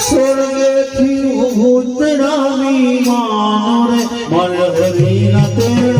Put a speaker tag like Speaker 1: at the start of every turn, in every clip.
Speaker 1: સ્વર્ગેથી ભૂતરામી માનો રે મર હરીના તેડા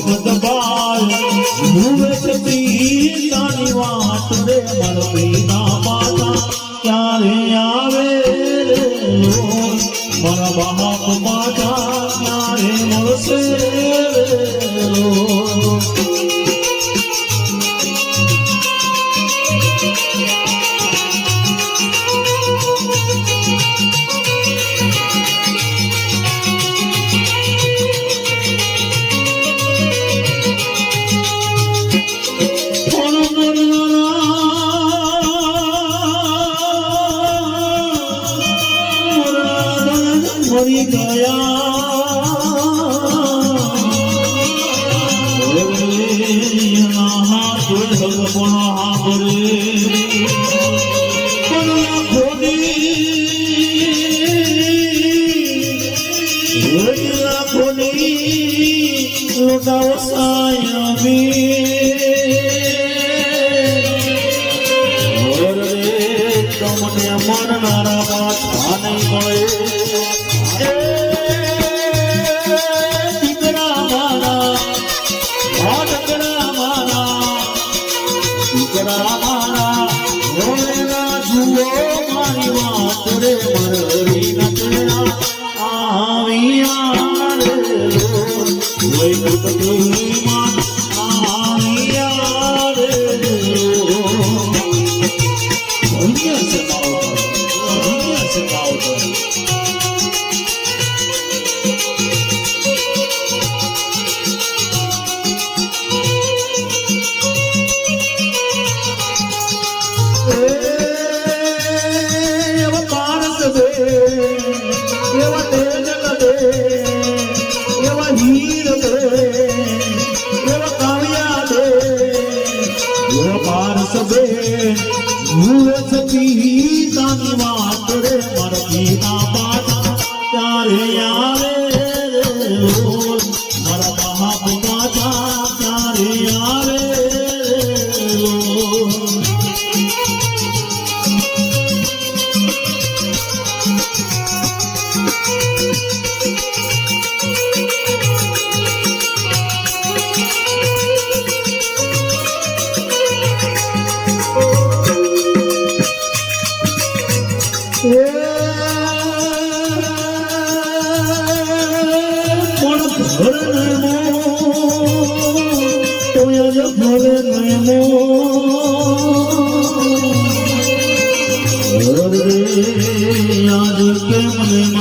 Speaker 1: સદબાલ ભૂવે કતી તારી વાત રે મર પીના માતા ક્યારે આવે રે મારા બાપ મહાપુર ભગવાન তোমার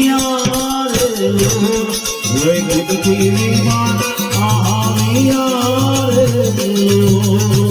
Speaker 1: Thank you.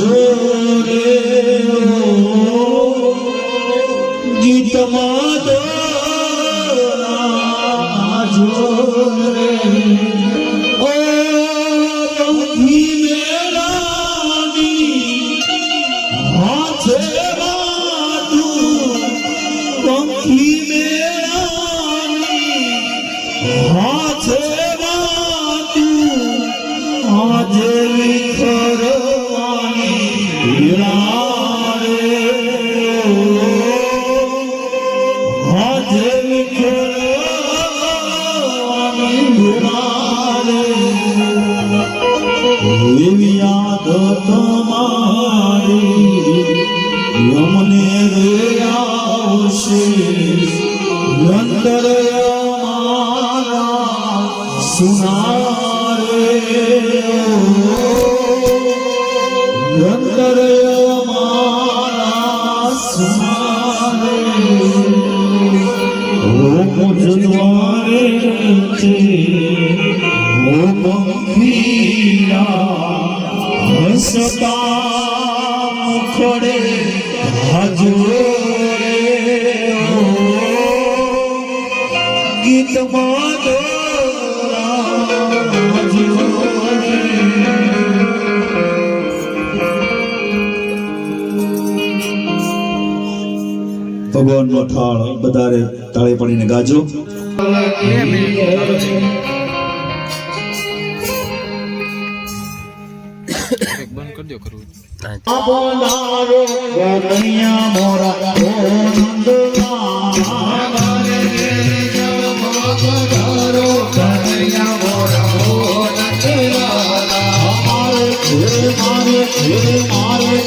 Speaker 1: Oh, સુનારે અંદર મારા સુનારે જુદવારે છે ઓ પંખીયા હસતા મુખડે હજુરે ગીતમાં ભગવાનનો થાળ વધારે તાળે પડીને ગાજો.
Speaker 2: બંધ
Speaker 1: કરી ફેર મારે ફેર મારે